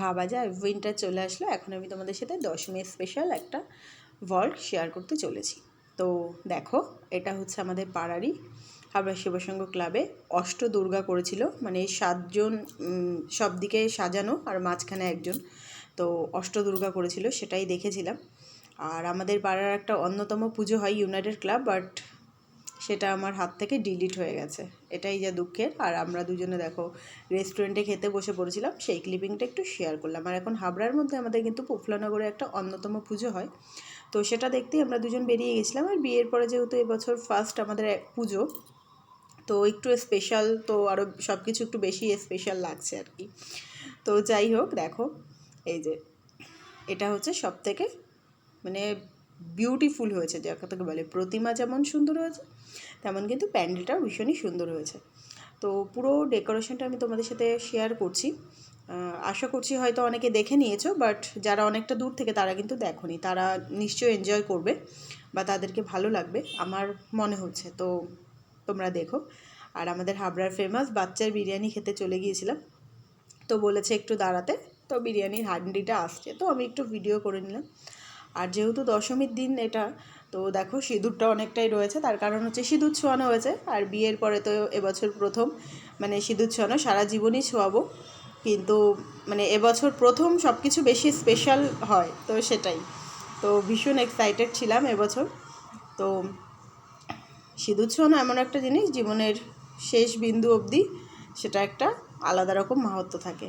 ভাবা যায়। উইন্টার চলে আসলো, এখন আমি তোমাদের সাথে দশমী স্পেশাল একটা ভল্ট শেয়ার করতে চলেছি। তো দেখো, এটা হচ্ছে আমাদের পাড়ারই হাবড়া শিবসংঘ ক্লাবে অষ্ট দুর্গা করেছিল মানে সাতজন সব দিকে সাজানো আর মাঝখানে একজন। তো অষ্ট দুর্গা করেছিল, সেটাই দেখেছিলাম। আর আমাদের পাড়ার একটা অন্যতম পুজো হয় ইউনাইটেড ক্লাব বাট সেটা আমার হাত থেকে ডিলিট হয়ে গেছে। এটাই যা দুঃখের। আর আমরা দুজনে দেখো রেস্টুরেন্টে খেতে বসে পড়েছিলাম, সেই ক্লিপিংটা একটু শেয়ার করলাম। আর এখন হাবড়ার মধ্যে আমাদের কিন্তু পোফলানগরে একটা অন্যতম পুজো হয়। তো সেটা দেখতেই আমরা দুজন বেরিয়ে গেছিলাম। আর বিয়ের পরে যেহেতু এবছর ফার্স্ট আমাদের এক পুজো, তো একটু স্পেশাল তো আরও সব কিছু একটু বেশি স্পেশাল লাগছে আর কি। তো যাই হোক, দেখো, এই যে, এটা হচ্ছে সব থেকে মানে বিউটিফুল হয়েছে, যাকে বলে প্রতিমা যেমন সুন্দর হয়েছে, তেমন কিন্তু প্যান্ডেলটাও ভীষণই সুন্দর হয়েছে। তো পুরো ডেকোরেশনটা আমি তোমাদের সাথে শেয়ার করছি। আশা করছি হয়তো অনেকে দেখে নিয়েছো বাট যারা অনেকটা দূর থেকে তারা কিন্তু দেখোনি। তারা নিশ্চয়ই এনজয় করবে বা তাদেরকে ভালো লাগবে, আমার মনে হচ্ছে। তো তোমরা দেখো। আর আমাদের হাবড়ার ফেমাস বাচ্চার বিরিয়ানি খেতে চলে গিয়েছিলাম। তো বলেছে একটু দাঁড়াতে, তো বিরিয়ানির হান্ডিটা আসছে। তো আমি একটু ভিডিও করে নিলাম। আর যেহেতু দশমীর দিন এটা, তো দেখো সিঁদুরটা অনেকটাই রয়েছে। তার কারণ হচ্ছে সিঁদুর ছোঁয়ানো হয়েছে। আর বিয়ের পরে তো এবছর প্রথম মানে সিঁদুর ছোঁয়ানো, সারা জীবনই ছোঁয়াবো। কিন্তু মানে এবছর প্রথম সব কিছু বেশি স্পেশাল হয়, তো সেটাই। তো ভীষণ এক্সাইটেড ছিলাম এবছর। তো সিঁদুর ছোঁয়ানো এমন একটা জিনিস, জীবনের শেষ বিন্দু অবধি সেটা একটা আলাদা রকম মাহাত্ম থাকে।